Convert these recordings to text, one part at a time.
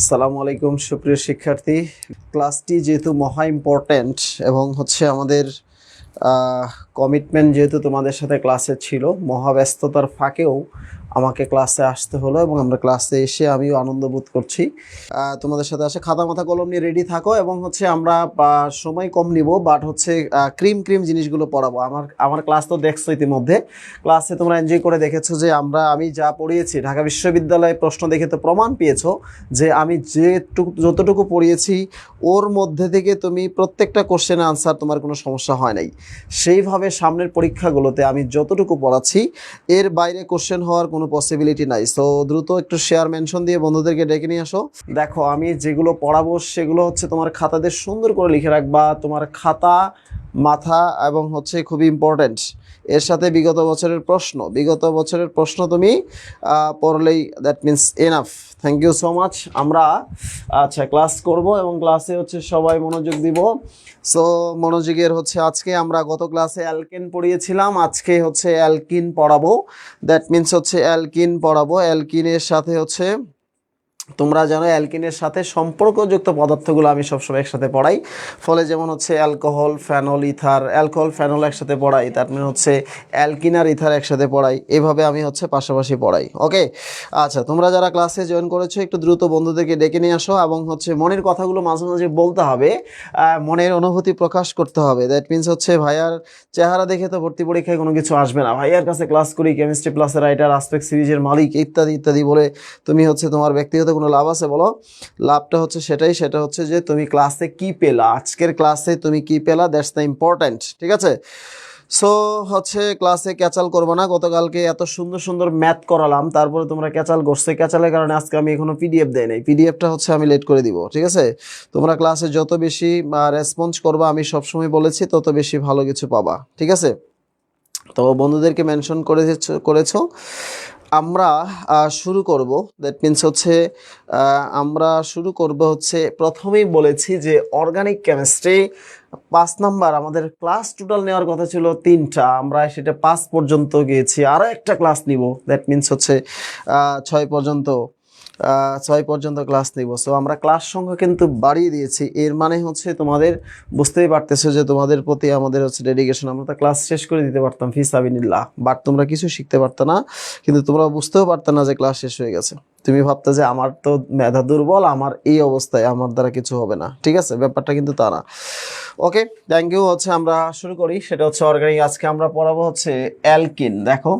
আসসালামু আলাইকুম, সুপ্রিয় শিক্ষার্থী। ক্লাসটি যেহেতু মহা ইম্পর্ট্যান্ট এবং হচ্ছে আমাদের কমিটমেন্ট যেহেতু তোমাদের সাথে ক্লাসে ছিল, মহাব্যস্ততার ফাঁকেও আমাকে ক্লাসে আসতে হলো এবং আমরা ক্লাসে এসে আমিও আনন্দ বোধ করছি। তোমাদের সাথে আসে খাতা মাথা কলম নিয়ে রেডি থাকো এবং হচ্ছে আমরা সময় কম নিব বাট হচ্ছে ক্রিম ক্রিম জিনিসগুলো পড়াবো। আমার আমার ক্লাস তো দেখছ ইতিমধ্যে। ক্লাসে তোমরা এনজয় করে দেখেছ যে আমরা, আমি যা পড়িয়েছি, ঢাকা বিশ্ববিদ্যালয়ে প্রশ্ন দেখে তো প্রমাণ পেয়েছ যে আমি যেটুকু যতটুকু পড়িয়েছি, ওর মধ্যে থেকে তুমি প্রত্যেকটা কোশ্চেনের আনসার তোমার কোনো সমস্যা হয় নাই। সেইভাবে সামনের পরীক্ষাগুলোতে আমি যতটুকু পড়াচ্ছি, এর বাইরে কোশ্চেন হওয়ার পসিবিলিটি নাই। সো দ্রুত একটু শেয়ার মেনশন দিয়ে বন্ধুদেরকে ডেকে নিয়ে আসো। দেখো, আমি যেগুলো পড়াবো, সেগুলো হচ্ছে তোমার খাতাদের সুন্দর করে লিখে রাখবা। তোমার খাতা মাথা এবং হচ্ছে খুবই ইম্পর্ট্যান্ট এর সাথে বিগত বছরের প্রশ্ন। বিগত বছরের প্রশ্ন তুমি পড়লেই that means enough thank you so much আমরা আচ্ছা ক্লাস করব এবং ক্লাসে হচ্ছে সবাই মনোযোগ দিব। সো মনোযোগের হচ্ছে আজকে আমরা গত ক্লাসে অ্যালকেন পড়িয়েছিলাম। আজকে হচ্ছে অ্যালকিন পড়াবো। দ্যাট মিন্স হচ্ছে অ্যালকিন পড়াবো। অ্যালকিনের সাথে হচ্ছে তোমরা জানো অ্যালকিনের সাথে সম্পর্কযুক্ত পদার্থগুলো আমি সবসময় একসাথে পড়াই। ফলে যেমন হচ্ছে alcohol, phenol, ether, alcohol, phenol একসাথে পড়াই, তার মানে হচ্ছে অ্যালকিন আর ইথার একসাথে পড়াই, এভাবে আমি হচ্ছে পাশাপাশি পড়াই, ওকে? আচ্ছা তোমরা যারা ক্লাসে জয়েন করেছ, একটু দ্রুত বন্ধুদেরকে ডেকে নিয়ে আসো এবং হচ্ছে মনের কথাগুলো মাঝে মাঝে বলতে হবে মনের অনুভূতি প্রকাশ করতে হবে। দ্যাট মিন্স হচ্ছে ভাইয়ার চেহারা দেখে তো ভর্তি পরীক্ষায় কোনো কিছু আসবে না। ভাইয়ার কাছে ক্লাস করি কেমিস্ট্রি প্লাসের রাইটার আসপেক্ট সিরিজের মালিক, ইত্যাদি ইত্যাদি বলে তুমি হচ্ছে তোমার ব্যক্তিগত কোনো লাভ আছে বলো? লাভটা হচ্ছে সেটাই, সেটা হচ্ছে যে তুমি ক্লাসে কি পেলা? আজকের ক্লাসে তুমি কি পেলা? দ্যাটস দ্য ইম্পর্ট্যান্ট ঠিক আছে? সো হচ্ছে ক্লাসে ক্যাচাল করব না। গতকালকে এত সুন্দর সুন্দর ম্যাথ করালাম। তারপরে তোমরা ক্যাচাল করছে। ক্যাচালের কারণে আজকে আমি এখনও পিডিএফ দেয় নাই। পিডিএফটা হচ্ছে আমি লেট করে দিব, ঠিক আছে? তোমরা ক্লাসে যত বেশি রেসপন্স করবা, আমি সবসময় বলেছি, তত বেশি ভালো কিছু পাবা, ঠিক আছে? তো বন্ধুদেরকে মেনশন করে করেছ। আমরা শুরু করব। দ্যাট মিন্স হচ্ছে আমরা শুরু করব হচ্ছে, প্রথমেই বলেছি যে অর্গানিক কেমিস্ট্রি পাঁচ নাম্বার আমাদের ক্লাস টোটাল নেওয়ার কথা ছিল তিনটা। আমরা সেটা পাঁচ পর্যন্ত গিয়েছি। আরও একটা ক্লাস নিব। দ্যাট মিন্স হচ্ছে ছয় পর্যন্ত। ছয় পর্যন্ত ক্লাস নিব। সো আমরা ক্লাস সংখ্যা কিন্তু বাড়িয়ে দিয়েছি। এর মানে হচ্ছে তোমাদের বুঝতেই পারতেছো যে তোমাদের প্রতি আমাদের হচ্ছে ডেডিকেশন আমরা তো ক্লাস শেষ করে দিতে পারতাম, ফি সাবিনিল্লাহ বাট তোমরা কিছু শিখতে পারতো না, কিন্তু তোমরা বুঝতেও পারতো না যে ক্লাস শেষ হয়ে গেছে। তুমি ভাবতে যে আমার তো মেধা দুর্বল, আমার এই অবস্থায় আমার দ্বারা কিছু হবে না। ঠিক আছে? ব্যাপারটা কিন্তু তা না। ওকে থ্যাংক ইউ হচ্ছে আমরা শুরু করি। সেটা হচ্ছে অর্গানিক আজকে আমরা পড়াবো হচ্ছে অ্যালকিন। দেখো,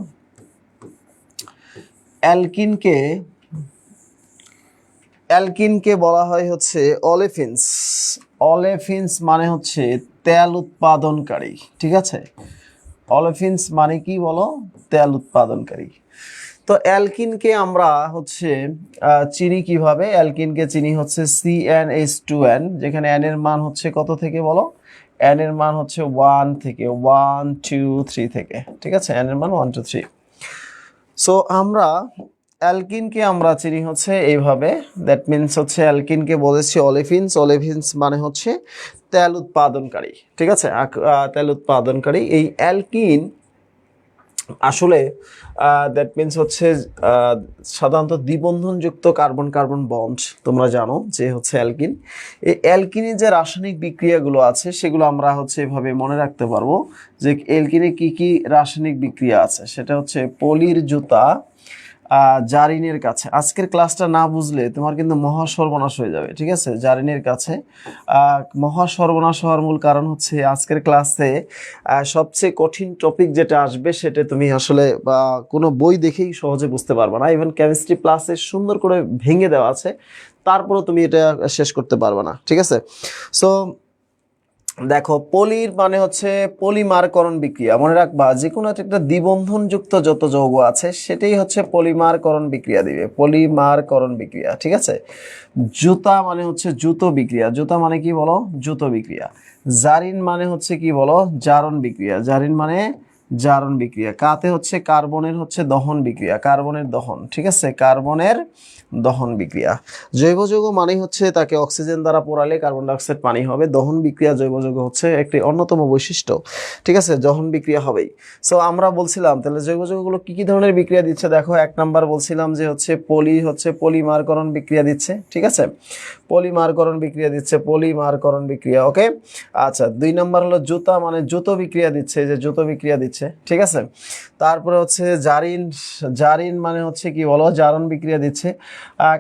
অ্যালকিনকে অ্যালকিনকে বলা হয় হচ্ছে অলেফিন্স। অলেফিন্স মানে হচ্ছে তেল উৎপাদনকারী, ঠিক আছে? অলেফিন্স মানে কি বলো? তেল উৎপাদনকারী। তো অ্যালকিনকে আমরা হচ্ছে চিনি কীভাবে? অ্যালকিনকে চিনি হচ্ছে C N H two N যেখানে এন এর মান হচ্ছে কত থেকে বলো? এন এর মান হচ্ছে ওয়ান থেকে ওয়ান টু থ্রি থেকে, ঠিক আছে? এন এর মান ওয়ান টু থ্রি সো আমরা অ্যালকিনকে আমরা চিনি হচ্ছে এইভাবে। দ্যাট মিনস হচ্ছে অ্যালকিনকে বলেছি অলিফিনস অলিফিনস মানে হচ্ছে তেল উৎপাদনকারী, ঠিক আছে? তেল উৎপাদনকারী। এই অ্যালকিন আসলে দ্যাট মিনস হচ্ছে সাধারণত দ্বিবন্ধনযুক্ত কার্বন কার্বন বন্ড, তোমরা জানো যে হচ্ছে অ্যালকিন। এই অ্যালকিনের যে রাসায়নিক বিক্রিয়াগুলো আছে, সেগুলো আমরা হচ্ছে এভাবে মনে রাখতে পারব যে অ্যালকিনে কি কি রাসায়নিক বিক্রিয়া আছে। সেটা হচ্ছে পলির জুতা জারিনের কাছে। আজকের ক্লাসটা না বুঝলে তোমার কিন্তু মহা সর্বনাশ হয়ে যাবে, ঠিক আছে? জারিনের কাছে। মহা সর্বনাশ হওয়ার মূল কারণ হচ্ছে আজকের ক্লাসে সবচেয়ে কঠিন টপিক যেটা আসবে সেটা তুমি আসলে কোনো বই দেখেই সহজে বুঝতে পারবে না। ইভেন কেমিস্ট্রি প্লাসে সুন্দর করে ভেঙে দেওয়া আছে, তারপরেও তুমি এটা শেষ করতে পারবে না, ঠিক আছে? সো দেখো, পলির মানে হচ্ছে পলিমারকরণ বিক্রিয়া। মনে রাখবা যে কোনো একটা দ্বিবন্ধনযুক্ত যত যৌগ আছে, সেটাই হচ্ছে পলিমারকরণ বিক্রিয়া দিবে, পলিমারকরণ বিক্রিয়া, ঠিক আছে? জুতা মানে হচ্ছে জুতো বিক্রিয়া। জুতা মানে কি বলো? জুতো বিক্রিয়া। জারিন মানে হচ্ছে কি বলো? জারণ বিক্রিয়া। জারিন মানে জারণ বিক্রিয়া। কাতে হচ্ছে কার্বনের হচ্ছে দহন বিক্রিয়া। কার্বনের দহন, ঠিক আছে? কার্বনের দহন বিক্রিয়া। জৈব যৌগ মানে হচ্ছে তাকে অক্সিজেন দ্বারা পোড়ালে কার্বন ডাইঅক্সাইড পানি হবে। দহন বিক্রিয়া জৈব যৌগ হচ্ছে একটি অন্যতম বৈশিষ্ট্য, ঠিক আছে? দহন বিক্রিয়া হবেই। সো আমরা বলছিলাম, তাহলে জৈব যৌগগুলো কি কি ধরনের বিক্রিয়া দিচ্ছে? দেখো, এক নাম্বার বলছিলাম যে হচ্ছে পলি হচ্ছে পলিমারকরণ বিক্রিয়া দিচ্ছে, ঠিক আছে? পলিমারকরণ বিক্রিয়া দিচ্ছে, পলিমারকরণ বিক্রিয়া ওকে আচ্ছা দুই নাম্বার হলো জুতা মানে জুতো বিক্রিয়া দিচ্ছে। যে জুতো বিক্রিয়া দিচ্ছে ঠিক আছে? তারপরে হচ্ছে জারিন জারিন মানে হচ্ছে কি বলো? জারণ বিক্রিয়া দিচ্ছে।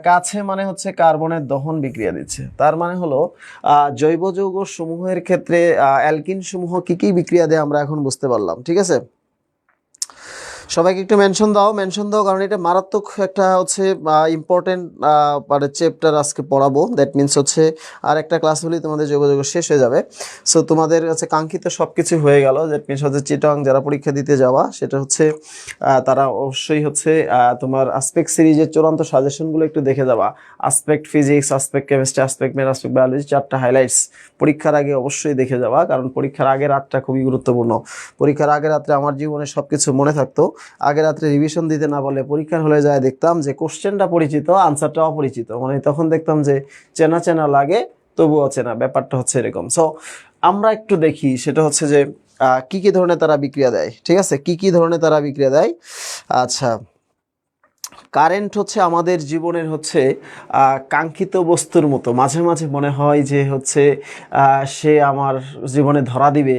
কাছে মানে হচ্ছে কার্বনের দহন বিক্রিয়া দিচ্ছে। তার মানে হলো জৈব যৌগ সমূহের ক্ষেত্রে অ্যালকিন সমূহ কি কি বিক্রিয়া দেয় আমরা এখন বুঝতে পারলাম, ঠিক আছে? সবাইকে একটু মেনশন দাও মেনশন দাও, কারণ এটা মারাত্মক একটা হচ্ছে ইম্পর্টেন্ট মানে চ্যাপ্টার আজকে পড়াবো। দ্যাট মিনস হচ্ছে আর একটা ক্লাস হলেই তোমাদের যোগাযোগ শেষ হয়ে যাবে। সো তোমাদের হচ্ছে কাঙ্ক্ষিত সব কিছু হয়ে গেল। দ্যাট মিনস হচ্ছে চিটং যারা পরীক্ষা দিতে যাওয়া, সেটা হচ্ছে তারা অবশ্যই হচ্ছে তোমার আসপেক্ট সিরিজের চূড়ান্ত সাজেশনগুলো একটু দেখে যাবা। Aspect physics aspect chemistry aspect math aspect biology চারটা হাইলাইটস পরীক্ষার আগে অবশ্যই দেখে যাওয়া কারণ পরীক্ষার আগে রাতটা খুবই গুরুত্বপূর্ণ। পরীক্ষার আগে রাত্রে আমার জীবনে সব কিছু মনে থাকতো। আগে রাত্রে রিভিশন দিতে না বলে পরীক্ষার হলে যায় দেখতাম যে কোশ্চেনটা পরিচিত আনসারটা অপরিচিত মানে তখন দেখতাম যে চেনা চেনা লাগে, তবুও চেনা, ব্যাপারটা হচ্ছে এরকম। সো আমরা একটু দেখি, সেটা হচ্ছে যে কি কি ধরনের তারা বিক্রিয়া দেয়? ঠিক আছে? কি কি ধরনের তারা বিক্রিয়া দেয়? আচ্ছা কারেন্ট হচ্ছে আমাদের জীবনের হচ্ছে কাঙ্ক্ষিত বস্তুর মতো। মাঝে মাঝে মনে হয় যে হচ্ছে সে আমার জীবনে ধরা দিবে,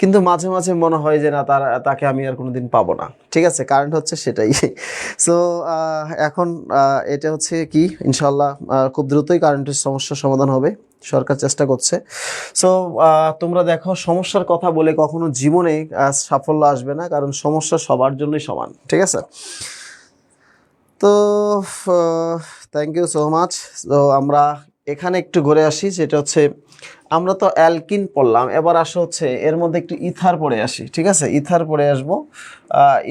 কিন্তু মাঝে মাঝে মনে হয় যে না, তার, তাকে আমি আর কোনোদিন পাবো না। ঠিক আছে? কারেন্ট হচ্ছে সেটাই। সো এখন এটা হচ্ছে কি? ইনশাল্লাহ খুব দ্রুতই কারেন্টের সমস্যার সমাধান হবে। সরকার চেষ্টা করছে। সো তোমরা দেখো, সমস্যার কথা বলে কখনো জীবনে সাফল্য আসবে না, কারণ সমস্যা সবার জন্যই সমান। ঠিক আছে? তো থ্যাংক ইউ সো মাচ তো, আমরা এখানে একটু ঘুরে আসি যেটা হচ্ছে আমরা তো অ্যালকিন পড়লাম, এবার আসো হচ্ছে এর মধ্যে একটু ইথার পড়ে আসি, ঠিক আছে? ইথার পড়ে আসব।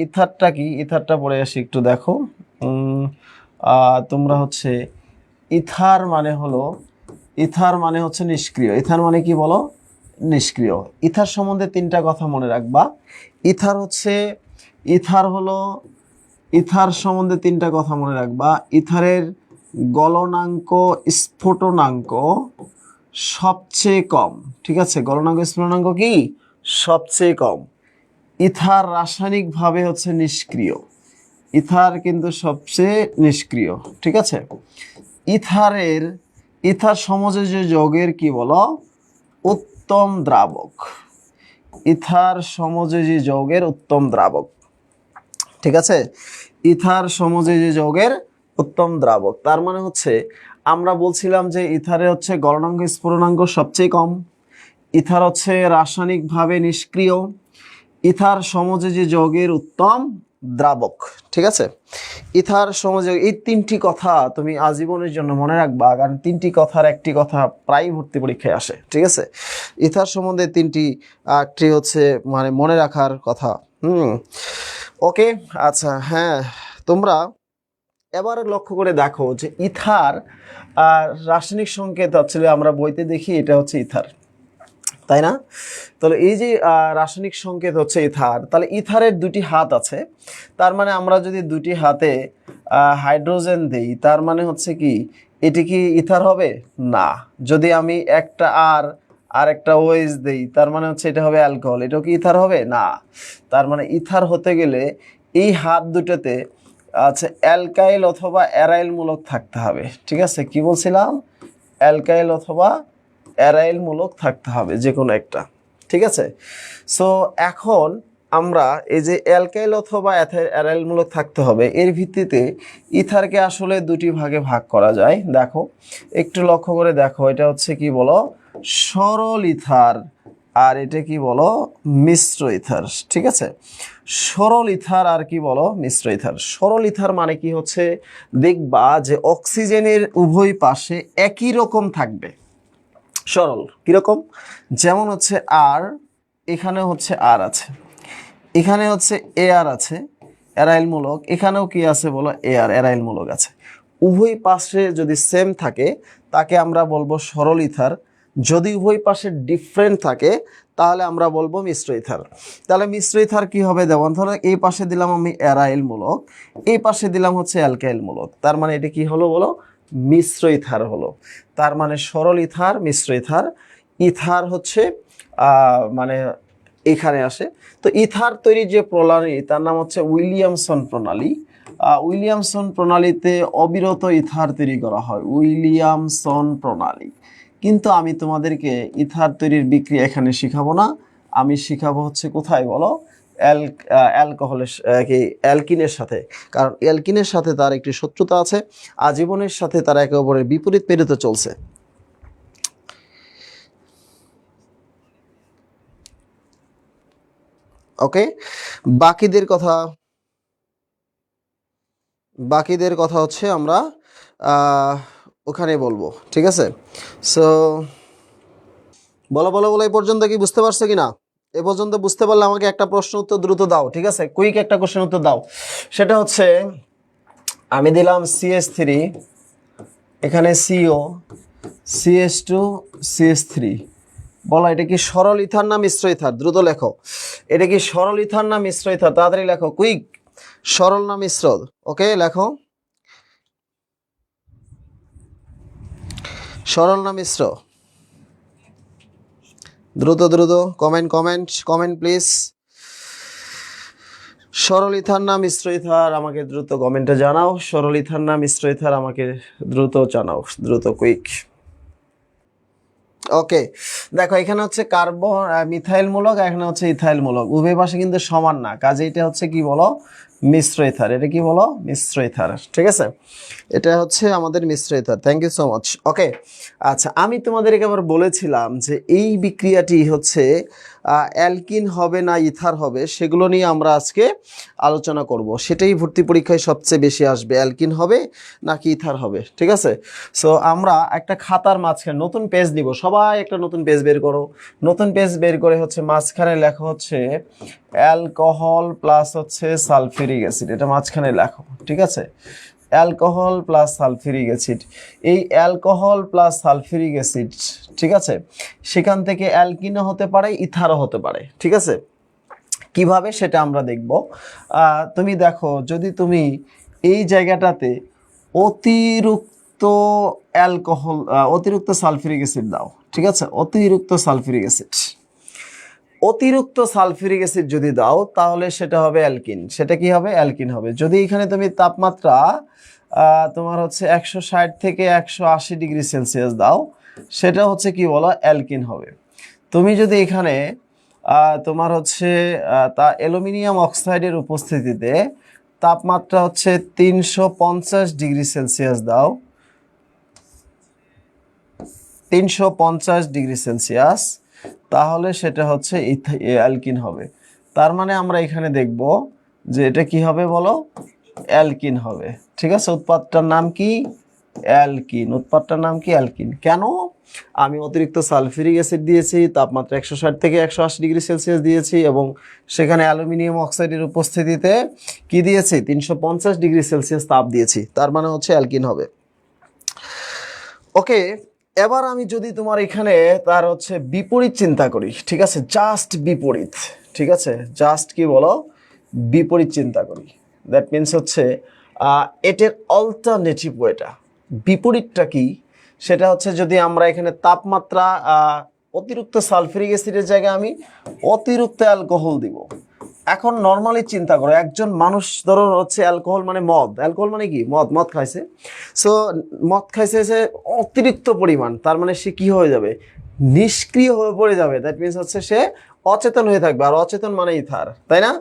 ইথারটা কি? ইথারটা পড়ে আসি একটু দেখো। তোমরা হচ্ছে ইথার মানে হলো, ইথার মানে হচ্ছে নিষ্ক্রিয়। ইথার মানে কি বলো? নিষ্ক্রিয়। ইথার সম্বন্ধে তিনটা কথা মনে রাখবা। ইথার হচ্ছে, ইথার হলো ইথার সম্বন্ধে তিনটা কথা মনে রাখবা। ইথারের গলনাঙ্ক, স্ফুটনাঙ্ক সবচেয়ে কম। ঠিক আছে? গলনাঙ্ক, স্ফুটনাঙ্ক কি? সবচেয়ে কম। ইথার রাসায়নিকভাবে হচ্ছে নিষ্ক্রিয়। ইথার কিন্তু সবচেয়ে নিষ্ক্রিয়। ঠিক আছে? ইথারের, ইথার সমাজে যে যৌগের কি বলো? উত্তম দ্রাবক। ইথার সমাজে যে যৌগের উত্তম দ্রাবক। ঠিক আছে? ইথার সমযোজী যৌগের উত্তম দ্রাবক। তার মানে হচ্ছে, আমরা বলছিলাম যে ইথারে হচ্ছে গলনাঙ্গ স্ফুরণাঙ্গ সবচেয়ে কম। ইথার হচ্ছে রাসায়নিকভাবে নিষ্ক্রিয়। ইথার সমযোজী যৌগের উত্তম দ্রাবক। ঠিক আছে? ইথার সমযোগ এই তিনটি কথা তুমি আজীবনের জন্য মনে রাখবা, কারণ তিনটি কথার একটি কথা প্রায় ভর্তি পরীক্ষায় আসে। ঠিক আছে? ইথার সম্বন্ধে তিনটি একটি হচ্ছে মানে মনে রাখার কথা। হুম? ওকে? আচ্ছা হ্যাঁ। তোমরা এবার লক্ষ্য করে দেখো যে ইথার আর রাসায়নিক সংকেত আসলে আমরা বইতে দেখি, এটা হচ্ছে ইথার। তাই না? তাহলে এই যে রাসায়নিক সংকেত হচ্ছে ইথার, তাহলে ইথারের দুটি হাত আছে। তার মানে আমরা যদি দুটি হাতে হাইড্রোজেন দেই, তার মানে হচ্ছে কি, এটি কি ইথার হবে? না। যদি আমি একটা আর আর একটা ওয়েজ দেই, তার মানে হচ্ছে এটা হবে অ্যালকোহল এটাও কি ইথার হবে? না। তার মানে ইথার হতে গেলে এই হাত দুটোতে আচ্ছা অ্যালকাইল অথবা অ্যারাইল মূলক থাকতে হবে। ঠিক আছে? কি বলছিলাম? অ্যালকাইল অথবা অ্যারাইল মূলক থাকতে হবে যে কোনো একটা। ঠিক আছে? সো এখন আমরা এই যে অ্যালকাইল অথবা অ্যারাইল মূলক থাকতে হবে, এর ভিত্তিতে ইথারকে আসলে দুটি ভাগে ভাগ করা যায়। দেখো, একটু লক্ষ্য করে দেখো, এটা হচ্ছে কি বলো? সরল ইথার। আর এটা কি বলো? মিশ্র ইথার। ঠিক আছে? সরল ইথার আর কি বলো? মিশ্র ইথার। সরল ইথার মানে কি হচ্ছে? দেখবা যে অক্সিজেনের উভয় পাশে একই রকম থাকবে। সরল। কীরকম যেমন হচ্ছে আর এখানে হচ্ছে আর আছে। এখানে হচ্ছে এ আর আছে এরাইল মূলক। এখানেও কি আছে বলো? এ আর এরাইল মূলক আছে। উভয় পাশে যদি সেম থাকে, তাকে আমরা বলব সরল ইথার। যদি উভয় পাশে ডিফারেন্ট থাকে, তাহলে আমরা বলব মিশ্র ইথার। তাহলে মিশ্র ইথার কি হবে? যেমন ধরো এই পাশে দিলাম আমি অ্যারাইল মূলক, এই পাশে দিলাম হচ্ছে অ্যালকাইল মূলক। তার মানে এটা কি হলো বলো? মিশ্র ইথার হলো। তার মানে সরল ইথার, মিশ্র ইথার ইথার হচ্ছে মানে এখানে আসে। তো ইথার তৈরি যে প্রণালী, তার নাম হচ্ছে উইলিয়ামসন প্রণালী। উইলিয়ামসন প্রণালীতে অবিরত ইথার তৈরি করা হয়, উইলিয়ামসন প্রণালী। কিন্তু আমি তোমাদেরকে ইথার তৈরির বিক্রিয়া এখানে শিখাবো না। আমি শিখাবো হচ্ছে কোথায় বলো? অ্যাল অ্যালকোহলের কি অ্যালকিনের সাথে। কারণ অ্যালকিনের সাথে তার একটি শত্রুতা আছে আজীবনের সাথে তারা একে অপরের বিপরীত পেরিতে চলছে। ওকে? বাকিদের কথা বাকিদের কথা হচ্ছে আমরা আহ, ওখানে বলব, ঠিক আছে? সো বলো বলো বলো, এই পর্যন্ত কি বুঝতে পারছ কি না এ পর্যন্ত বুঝতে পারলে আমাকে একটা প্রশ্ন উত্তর দ্রুত দাও, ঠিক আছে? কুইক একটা কোশ্চেন উত্তর দাও। সেটা হচ্ছে, আমি দিলাম সিএস থ্রি এখানে CO CS two CS three বলো, এটা কি সরল ইথার না মিশ্র ইথার দ্রুত লেখো। এটা কি সরল ইথার না মিশ্র ইথার তাড়াতাড়ি লেখো কুইক সরল না মিশ্র ওকে লেখো। সরল না মিশ্র? দ্রুত দ্রুত কমেন্ট কমেন্ট কমেন্ট প্লিজ সরল ইথার না মিশ্র ইথার, আমাকে দ্রুত কমেন্টে জানাও। সরল ইথার না মিশ্র ইথার, আমাকে দ্রুত জানাও। দ্রুত কুইক ওকে দেখো, এখানে হচ্ছে কার্বন মিথাইল মূলক এখানে হচ্ছে ইথাইল মূলক উভয় পাশে কিন্তু সমান না। কাজে এটা হচ্ছে কি বলো? মিশ্র ইথার। এটা কি বলো? মিশ্র ইথার। ঠিক আছে? এটা হচ্ছে আমাদের মিশ্র ether. Thank you so much okay আচ্ছা আমি তোমাদেরকে আবার বলেছিলাম যে এই বিক্রিয়াটি হচ্ছে অ্যালকিন হবে না ইথার হবে, সেগুলো নিয়ে আমরা আজকে আলোচনা করব। সেটাই ভর্তি পরীক্ষায় সবচেয়ে বেশি আসবে, অ্যালকিন হবে নাকি ইথার হবে, ঠিক আছে? সো আমরা একটা খাতার মাঝখানে নতুন পেজ নিব। সবাই একটা নতুন পেজ বের করো। নতুন পেজ বের করে হচ্ছে মাঝখানে লেখা হচ্ছে অ্যালকোহল প্লাস হচ্ছে সালফিউরিক অ্যাসিড। এটা মাঝখানে লেখো, ঠিক আছে? Alcohol plus sulphuric acid. এই অ্যালকোহল প্লাস সালফিউরিক অ্যাসিড, ঠিক আছে? সেখান থেকে অ্যালকিনও হতে পারে ইথারও হতে পারে, ঠিক আছে? কীভাবে সেটা আমরা দেখব? তুমি দেখো, যদি তুমি এই জায়গাটাতে অতিরিক্ত অ্যালকোহল অতিরিক্ত সালফিউরিক অ্যাসিড দাও, ঠিক আছে? অতিরিক্ত সালফিউরিক অ্যাসিড। অতিরিক্ত সালফিউরিক অ্যাসিড যদি দাও, তাহলে সেটা হবে অ্যালকিন। সেটা কি হবে? অ্যালকিন হবে। যদি এখানে তুমি তাপমাত্রা তোমার হচ্ছে একশো ষাট থেকে একশো আশি ডিগ্রি সেলসিয়াস দাও, সেটা হচ্ছে কি বলো? অ্যালকিন হবে। তুমি যদি এখানে তোমার হচ্ছে তা অ্যালুমিনিয়াম অক্সাইডের উপস্থিতিতে তাপমাত্রা হচ্ছে তিনশো পঞ্চাশ ডিগ্রি সেলসিয়াস দাও, তিনশো পঞ্চাশ ডিগ্রি সেলসিয়াস তাহলে সেটা হচ্ছে অ্যালকিন হবে। তার মানে আমরা এখানে দেখব যে এটা কি হবে বলো? অ্যালকিন হবে। ঠিক আছে? উৎপাদটার নাম কি? অ্যালকিন। উৎপাদটার নাম কি? অ্যালকিন। কেন? আমি অতিরিক্ত সালফিউরিক অ্যাসিড দিয়েছি, তাপমাত্রা একশো ষাট থেকে একশো আশি ডিগ্রি সেলসিয়াস দিয়েছি এবং সেখানে অ্যালুমিনিয়াম অক্সাইডের উপস্থিতিতে কি দিয়েছি? তিনশো পঞ্চাশ ডিগ্রি সেলসিয়াস তাপ দিয়েছি। তার মানে হচ্ছে অ্যালকিন হবে। ওকে এবার আমি যদি তোমার এখানে তার হচ্ছে বিপরীত চিন্তা করি, ঠিক আছে? জাস্ট বিপরীত, ঠিক আছে? জাস্ট কি বলো? বিপরীত চিন্তা করি। দ্যাট মিনস হচ্ছে এটার অল্টারনেটিভ ওয়েটা বিপরীতটা কি? সেটা হচ্ছে যদি আমরা এখানে তাপমাত্রা অতিরিক্ত সালফিউরিক অ্যাসিডের জায়গায় আমি অতিরিক্ত অ্যালকোহল দিব। এখন নর্মালি চিন্তা করো, একজন মানুষ ধরো হচ্ছে অ্যালকোহল মানে মদ। অ্যালকোহল মানে কি? মদ মদ খাইছে। সো মদ খাইছে সে অতিরিক্ত পরিমাণ, তার মানে সে কি হয়ে যাবে? নিষ্ক্রিয় হয়ে পড়ে যাবে। দ্যাট মিনস হচ্ছে সে অচেতন হয়ে থাকবে, আর অচেতন মানে ইথার তাই না?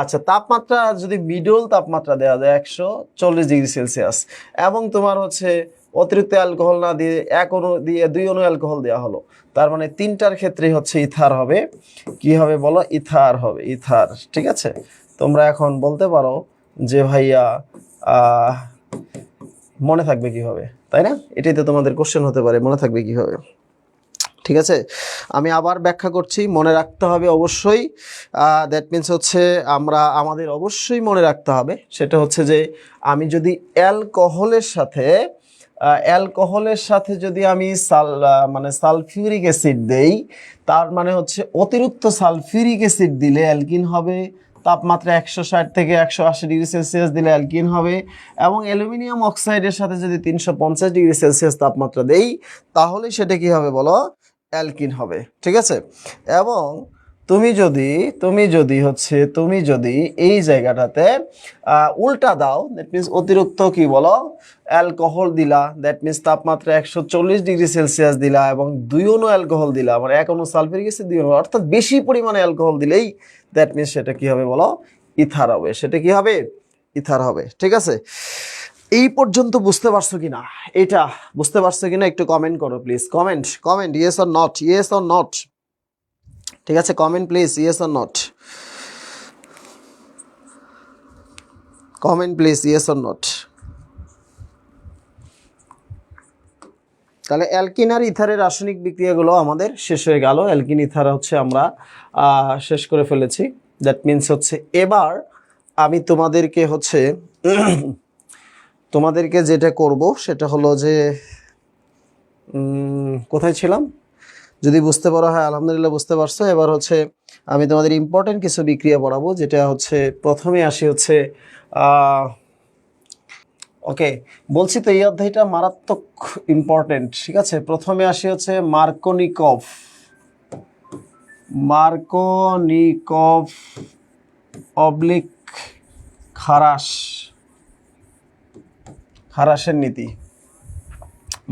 আচ্ছা তাপমাত্রা যদি মিডল তাপমাত্রা দেওয়া যায় একশো চল্লিশ ডিগ্রি সেলসিয়াস এবং তোমার হচ্ছে অতিরিক্ত অ্যালকোহল না দিয়ে, এক অনু দিয়ে, দুই অনু অ্যালকোহল দেওয়া হলো। তার মানে তিনটার ক্ষেত্রেই হচ্ছে ইথার হবে। কি হবে বলো? ইথার হবে, ইথার, ঠিক আছে? তোমরা এখন বলতে পারো যে ভাইয়া মনে থাকবে কীভাবে, তাই না? এটাই তো তোমাদের কোশ্চেন হতে পারে, মনে থাকবে কীভাবে। ঠিক আছে? আমি আবার ব্যাখ্যা করছি, মনে রাখতে হবে অবশ্যই। দ্যাট মিন্স হচ্ছে আমরা, আমাদের অবশ্যই মনে রাখতে হবে। সেটা হচ্ছে যে, আমি যদি অ্যালকোহলের সাথে অ্যালকোহলের সাথে যদি আমি সাল মানে সালফিউরিক অ্যাসিড দেই, তার মানে হচ্ছে অতিরিক্ত সালফিউরিক অ্যাসিড দিলে অ্যালকিন হবে, তাপমাত্রা একশো ষাট থেকে একশো আশি ডিগ্রি সেলসিয়াস দিলে অ্যালকিন হবে, এবং অ্যালুমিনিয়াম অক্সাইডের সাথে যদি তিনশো পঞ্চাশ ডিগ্রি সেলসিয়াস তাপমাত্রা দেই, তাহলে সেটা কি হবে বলো? অ্যালকিন হবে, ঠিক আছে? এবং তুমি যদি তুমি যদি হচ্ছে, তুমি যদি এই জায়গাটাতে উল্টা দাও দ্যাট মিনস অতিরিক্ত কি বলো অ্যালকোহল দিলা দ্যাট মিনস তাপমাত্রা একশো চল্লিশ ডিগ্রি সেলসিয়াস দিলা এবং দুই অনু অ্যালকোহল দিলা মানে এক অনু সালফিউরিক অ্যাসিড দুই অনু, অর্থাৎ বেশি পরিমাণে অ্যালকোহল দিলেই দ্যাট মিনস সেটা কি হবে বলো, ইথার হবে। সেটা কি হবে? ইথার হবে, ঠিক আছে? এই পর্যন্ত বুঝতে পারছ কিনা? এটা বুঝতে পারছ কিনা একটু কমেন্ট করো please comment comment yes or not yes or not ঠিক আছে comment please yes or not comment please yes or not তাহলে অ্যালকিন আর ইথারের রাসায়নিক বিক্রিয়াগুলো আমাদের শেষ হয়ে গেল। অ্যালকিন, ইথার হচ্ছে আমরা শেষ করে ফেলেছি। দ্যাট মিন্স হচ্ছে এবার আমি তোমাদেরকে হচ্ছে তোমাদেরকে যেটা করব, সেটা হলো যে কোথায় ছিলাম? যদি বুঝতে পারো হ্যাঁ আলহামদুলিল্লাহ বুঝতে পারছ। এবার হচ্ছে আমি তোমাদের ইম্পর্টেন্ট কিছু বিক্রিয়া পড়াবো, যেটা হচ্ছে প্রথমে আসি হচ্ছে ওকে বলছি তো এই অধ্যায়টা মারাত্মক ইম্পর্টেন্ট ঠিক আছে? প্রথমে আসি হচ্ছে মার্কোনিকভ। মার্কোনিকভ অবলিক খারাস, খারাসের নীতি।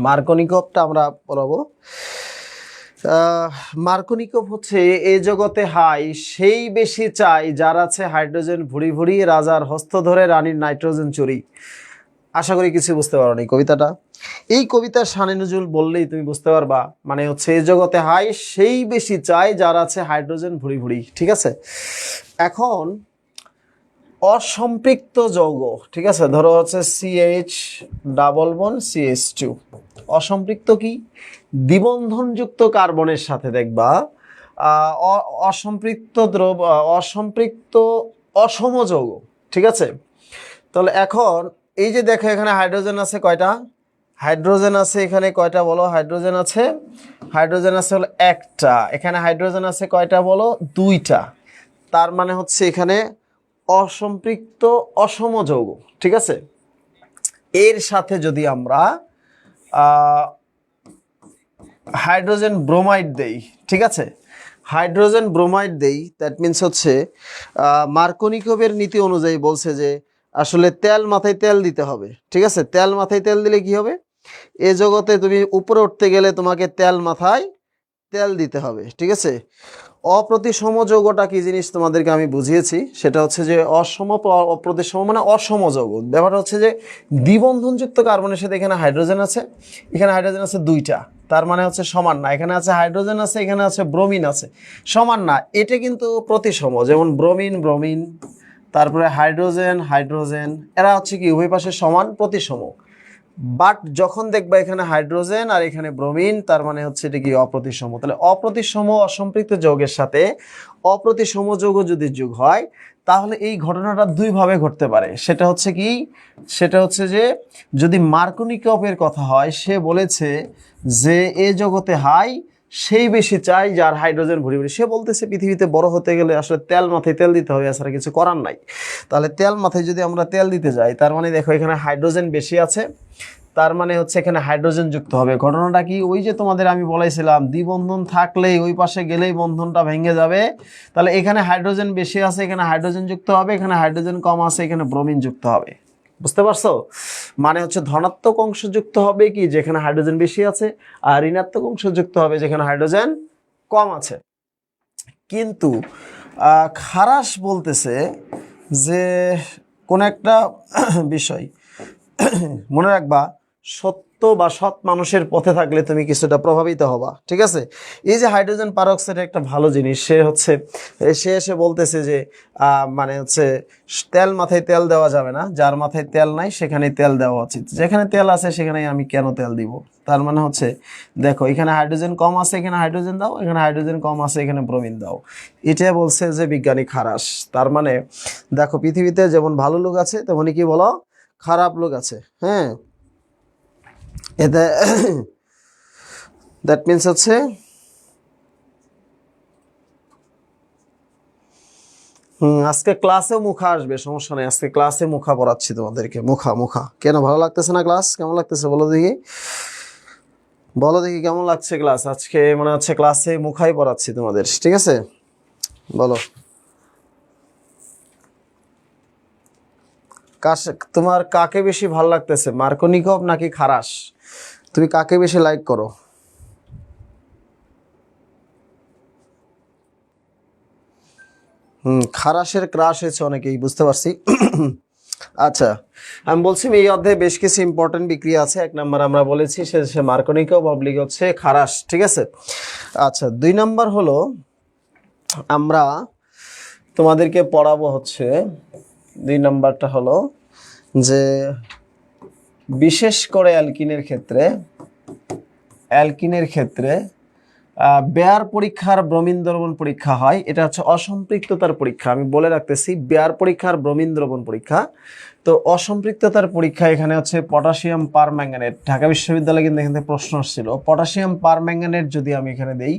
মার্কোনিকভটা আমরা পড়াবো। মার্কোনিকভ হচ্ছে এ জগতে হাই, সেই বেশি চাই, যার আছে হাইড্রোজেন ভুড়ি ভুড়ি, রাজার হস্ত ধরে রানীর নাইট্রোজেন চুরি। আশা করি কিছু বুঝতে পারো এই কবিতাটা। এই কবিতা শানে নজরুল বললেই তুমি বুঝতে পারবা মানে হচ্ছে এ জগতে হাই, সেই বেশি চাই, যার আছে হাইড্রোজেন ভুড়ি ভুড়ি, ঠিক আছে? এখন, অসম্পৃক্ত যৌগ, ঠিক আছে? ধরো হচ্ছে CH double bond CH two অসম্পৃক্ত কি? দ্বিবন্ধনযুক্ত কার্বনের সাথে দেখবা অসম্পৃক্ত দ্রব অসম্পৃক্ত অসম যৌগ ঠিক আছে? তাহলে এখন এই যে দেখো এখানে হাইড্রোজেন আছে কয়টা? হাইড্রোজেন আছে এখানে কয়টা বলো? হাইড্রোজেন আছে হাইড্রোজেন আছে হলো একটা। এখানে হাইড্রোজেন আছে কয়টা বলো? দুইটা। তার মানে হচ্ছে এখানে অসম্পৃক্ত অসম যৌগ ঠিক আছে? এর সাথে যদি আমরা হাইড্রোজেন ব্রোমাইড দেই, ঠিক আছে? হাইড্রোজেন ব্রোমাইড দেই দ্যাট মিন্স হচ্ছে মার্কোনিকোভের নীতি অনুযায়ী বলছে যে আসলে তেল মাথায় তেল দিতে হবে, ঠিক আছে? তেল মাথায় তেল দিলে কি হবে? এ জগতে তুমি উপরে উঠতে গেলে তোমাকে তেল মাথায় তেল দিতে হবে, ঠিক আছে? অপ্রতিসম যৌগটা কি জিনিস তোমাদেরকে আমি বুঝিয়েছি, সেটা হচ্ছে যে অসম অপ্রতিসম মানে অসম যৌগ। ব্যাপারটা হচ্ছে যে দ্বিবন্ধনযুক্ত কার্বনের সাথে এখানে হাইড্রোজেন আছে, এখানে হাইড্রোজেন আছে দুইটা। তার মানে হচ্ছে সমান না। এখানে আছে হাইড্রোজেন আছে, এখানে আছে ব্রোমিন আছে। সমান না, এটা কিন্তু প্রতিসম, যেমন ব্রোমিন ব্রোমিন, তারপরে হাইড্রোজেন হাইড্রোজেন, এরা হচ্ছে কি উভয় পাশে সমান, প্রতিসম। বাট যখন দেখবা এখানে হাইড্রোজেন আর এখানে ব্রোমিন, তার মানে হচ্ছে এটা কি অপ্রতিসম। তাহলে অপ্রতিসম অসম্পৃক্ত যৌগের সাথে অপ্রতিসম যৌগ যদি যোগ হয় তাহলে এই ঘটনাটা দুইভাবে ঘটতে পারে। সেটা হচ্ছে কি? সেটা হচ্ছে যে, যদি মার্কনিকপের কথা হয়, সে বলেছে যে, এ জগতে হাই, সেই বেশি চাই যার হাইড্রোজেন ভরি ভরি সে বলতেছে, পৃথিবীতে বড় হতে গেলে আসলে তেল মাথায় তেল দিতে হবে, এছাড়া কিছু করার নাই। তাহলে তেল মাথায় যদি আমরা তেল দিতে যাই, তার মানে দেখো এখানে হাইড্রোজেন বেশি আছে তার মানে হচ্ছে এখানে হাইড্রোজেন যুক্ত হবে। ঘটনাটা কি? ওই যে তোমাদের আমি বলেছিলাম দ্বিবন্ধন থাকলেই ওই পাশে গেলেই বন্ধনটা ভেঙে যাবে। তাহলে এখানে হাইড্রোজেন বেশি আছে, এখানে হাইড্রোজেন যুক্ত হবে, এখানে হাইড্রোজেন কম আছে, এখানে ব্রোমিন যুক্ত হবে। বুঝতে পারছ? মানে হচ্ছে ধনাত্মক অংশ যুক্ত হবে কি? যেখানে হাইড্রোজেন বেশি আছে, আর ঋণাত্মক অংশ যুক্ত হবে যেখানে হাইড্রোজেন কম আছে। কিন্তু খারাস বলতেছে যে কোন একটা বিষয়, মনে রাখবা সত্য বা সৎ মানুষের পথে থাকলে তুমি কিছুটা প্রভাবিত হবা, ঠিক আছে? এই যে হাইড্রোজেন পারক্সাইড একটা ভালো জিনিস, সে হচ্ছে, সে এসে বলতেছে যে মানে হচ্ছে, তেল মাথায় তেল দেওয়া যাবে না, যার মাথায় তেল নাই সেখানে তেল দেওয়া উচিত। যেখানে তেল আছে সেখানে আমি কেন তেল দিব? তার মানে হচ্ছে, দেখো, এখানে হাইড্রোজেন কম আছে, এখানে হাইড্রোজেন দাও, এখানে হাইড্রোজেন কম আছে, এখানে ব্রোমিন দাও। এটা বলছে যে বিজ্ঞানী খারাস। তার মানে দেখো, পৃথিবীতে যেমন ভালো লোক আছে, তেমনি কি বলো? খারাপ লোক আছে হ্যাঁ? দ্যাট মিনস হচ্ছে আজকে ক্লাসেও মুখা আসবে, সমস্যা নেই। আজকে ক্লাসে মুখা পড়াচ্ছি তোমাদেরকে। মুখা মুখা। কেন, ভালো লাগতেছে না ক্লাস কেমন লাগতেছে বলো দেখি? বলো দেখি কেমন লাগছে ক্লাস আজকে মনে হচ্ছে ক্লাসে মুখাই পড়াচ্ছি তোমাদের, ঠিক আছে? বলো। তোমার কাকে বেশি ভালো লাগতেছে মার্কনিকভ নাকি খারাস তুমি কাকে বেশি লাইক করো? হুম খারাসের ক্রাশ হয়েছে অনেকেই, বুঝতে পারছি। আচ্ছা আমি বলছি এই অধ্যায়ে বেশ কিছু ইম্পর্টেন্ট বিক্রিয়া আছে। এক নম্বর আমরা বলেছি, সে সে মার্কনিকভ অবলিক হচ্ছে খারাস ঠিক আছে? আচ্ছা দুই নম্বর হলো, আমরা তোমাদেরকে পড়াবো হচ্ছে দুই নাম্বারটা হলো যে বিশেষ করে অ্যালকিনের ক্ষেত্রে অ্যালকিনের ক্ষেত্রে বেয়ার পরীক্ষার ব্রমিন দ্রবণ পরীক্ষা হয়। এটা হচ্ছে অসম্পৃক্ততার পরীক্ষা। আমি বলে রাখতেছি, বেয়ার পরীক্ষার ব্রমিন দ্রবণ পরীক্ষা। তো অসম্পৃক্ততার পরীক্ষা এখানে হচ্ছে পটাশিয়াম পার ম্যাঙ্গানেট ঢাকা বিশ্ববিদ্যালয়ে কিন্তু এখানে প্রশ্ন আসছিল। পটাশিয়াম পার ম্যাঙ্গানেট যদি আমি এখানে দেই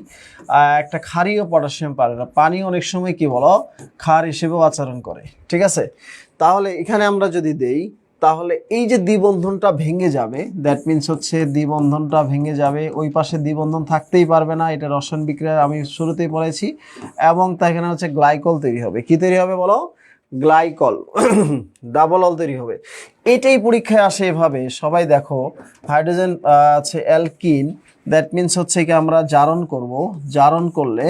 একটা ক্ষারীয় পটাশিয়াম পার পানি অনেক সময় কি বলো, ক্ষার হিসেবেও আচরণ করে, ঠিক আছে? তাহলে এখানে আমরা যদি দেই, তাহলে এই যে দ্বিবন্ধনটা ভেঙে যাবে দ্যাট মিন্স হচ্ছে দ্বিবন্ধনটা ভেঙে যাবে, ওই পাশে দ্বিবন্ধন থাকতেই পারবে না, এটা রসায়ন বিক্রিয়া আমি শুরুতেই পড়েছি এবং তা এখানে হচ্ছে গ্লাইকল তৈরি হবে। কি তৈরি হবে বলো? গ্লাইকল ডাবল অল তৈরি হবে। এটাই পরীক্ষায় আসে এভাবে। সবাই দেখো হাইড্রোজেন আছে অ্যালকিন দ্যাট মিন্স হচ্ছে কি আমরা জারণ করব। জারণ করলে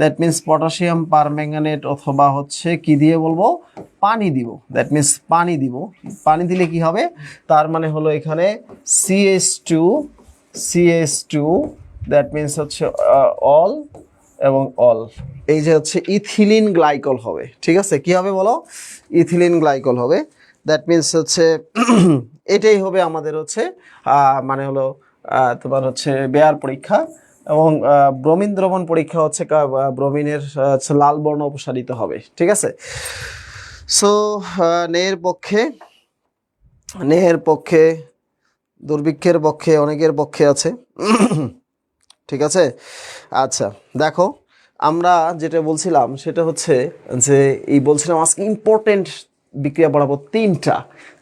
দ্যাট মিন্স পটাশিয়াম পারম্যাঙ্গানেট অথবা হচ্ছে কি দিয়ে বলব? পানি দিব। দ্যাট মিন্স পানি দিব। পানি দিলে কি হবে? তার মানে হলো এখানে CS two CS two that means হচ্ছে অল এবং অল। এই যে হচ্ছে ইথিলিন গ্লাইকল হবে, ঠিক আছে? কি হবে বলো? ইথিলিন গ্লাইকল হবে। দ্যাট মিন্স হচ্ছে এটাই হবে আমাদের হচ্ছে মানে হলো তোমার হচ্ছে বেয়ার পরীক্ষা এবং ব্রোমিন দ্রবণ পরীক্ষা হচ্ছে ব্রোমিনের হচ্ছে লাল বর্ণ অপসারিত হবে, ঠিক আছে? সো নেয়ের পক্ষে, নেহের পক্ষে, দুর্ভিক্ষের পক্ষে, অনেকের পক্ষে আছে। ঠিক আছে? আচ্ছা দেখো, আমরা যেটা বলছিলাম সেটা হচ্ছে যে এই বলছিলাম আজকে ইম্পর্টেন্ট বিক্রিয়া পড়াবো তিনটা।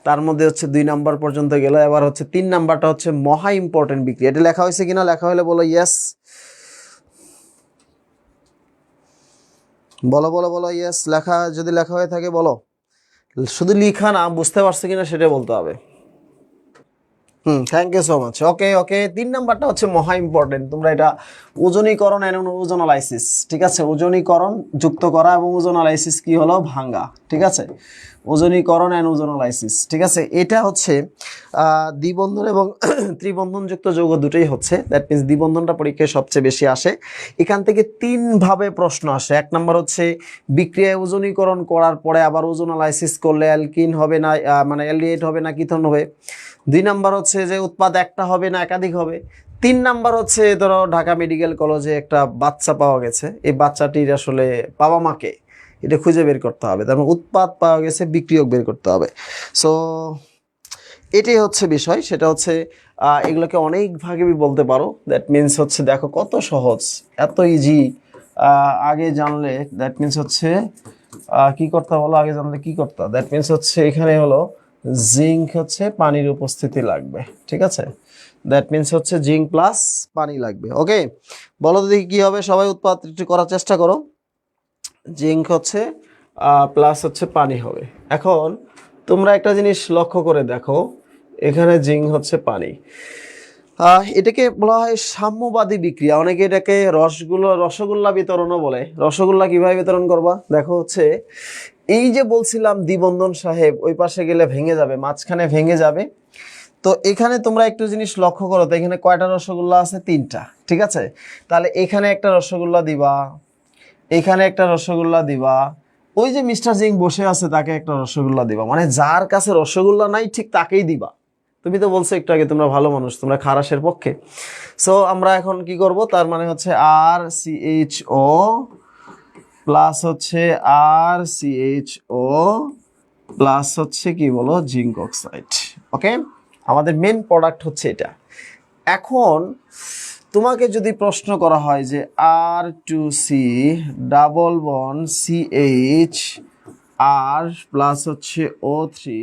তার মধ্যে হচ্ছে দুই নাম্বার পর্যন্ত গেল, এবার হচ্ছে তিন নাম্বারটা হচ্ছে মহা ইম্পর্টেন্ট বিক্রিয়া। এটা লেখা হয়েছে কিনা? লেখা হলে বলো ইয়েস বলো বলো বলো ইয়েস লেখা যদি লেখা হয়ে থাকে, বলো। শুধু লিখা না, বুঝতে পারছ কিনা সেটা বলতে হবে। হুম thank you so much okay okay তিন নাম্বারটা হচ্ছে মহা ইম্পর্টেন্ট তোমরা এটা ওজনীকরণ এবং ওজনালাইসিস, ঠিক আছে? ওজনীকরণ যুক্ত করা এবং ওজনালাইসিস কি হলো? ভাঙ্গা, ঠিক আছে? ওজনীকরণ অ্যান্ড ওজনালাইসিস, ঠিক আছে? এটা হচ্ছে দ্বিবন্ধন এবং ত্রিবন্ধনযুক্ত যৌগ দুটোই হচ্ছে। দ্যাট মিনস দ্বিবন্ধনটা পরীক্ষায় সবচেয়ে বেশি আসে। এখান থেকে তিনভাবে প্রশ্ন আসে। এক নম্বর হচ্ছে, বিক্রিয়ায় ওজনীকরণ করার পরে আবার ওজনালাইসিস করলে অ্যালকিন হবে না মানে অ্যালডিয়েট হবে না, কিথন হবে? দুই নাম্বার হচ্ছে যে উৎপাদ একটা হবে না একাধিক হবে। তিন নাম্বার হচ্ছে ধরো ঢাকা মেডিকেল কলেজে একটা বাচ্চা পাওয়া গেছে। এই বাচ্চাটির আসলে বাবা মাকে এটা খুঁজে বের করতে হবে। তারপর উৎপাদ পাওয়া গেছে, বিক্রিয়ক বের করতে হবে। সো এটাই হচ্ছে বিষয়। সেটা হচ্ছে এগুলোকে অনেক ভাগে বলতে পারো। দ্যাট মিন্স হচ্ছে দেখো কত সহজ, এত ইজি আগে জানলে দ্যাট মিন্স হচ্ছে কি করতে বলো? আগে জানলে কি করতে? দ্যাট মিন্স হচ্ছে এখানে হলো জিঙ্ক হচ্ছে পানির উপস্থিতি লাগবে, ঠিক আছে? দ্যাট মিন্স হচ্ছে জিঙ্ক প্লাস পানি লাগবে ওকে বলো দেখি কি হবে, সবাই উৎপাদ একটু করার চেষ্টা করো। জিঙ্ক হচ্ছে প্লাস হচ্ছে পানি হবে। এখন তোমরা একটা জিনিস লক্ষ্য করে দেখো, এখানে জিঙ্ক হচ্ছে পানি। এটাকে বলা হয় সাম্যবাদী বিক্রিয়া। অনেকে এটাকে রসগুলো, রসগোল্লা বিতরণও বলে। রসগোল্লা কীভাবে বিতরণ করবা? দেখো হচ্ছে এই যে বলছিলাম দ্বিবন্ধন সাহেব, ওই পাশে গেলে ভেঙে যাবে, মাঝখানে ভেঙে যাবে। তো এখানে তোমরা একটু জিনিস লক্ষ্য করো, তো এখানে কয়টা রসগোল্লা আছে? তিনটা, ঠিক আছে? তাহলে এখানে একটা রসগোল্লা দিবা, এখানে একটা রসগোল্লা দিবা, ওই যে মিস্টার জিং বসে আছে, তাকে একটা রসগোল্লা দিবা। মানে যার কাছে রসগোল্লা নাই, ঠিক তাকেই দিবা। তুমি তো বলছো একটু আগে, তোমরা ভালো মানুষ, তোমরা খারাসের পক্ষে। সো আমরা এখন কি করব? তার মানে হচ্ছে R C H O plus হচ্ছে R C H O plus হচ্ছে কি বলো? Zinc oxide. ওকে? আমাদের মেন প্রোডাক্ট হচ্ছে এটা। এখন তোমাকে যদি প্রশ্ন করা হয় যে R two C double bond C H R plus হচ্ছে ও থ্রি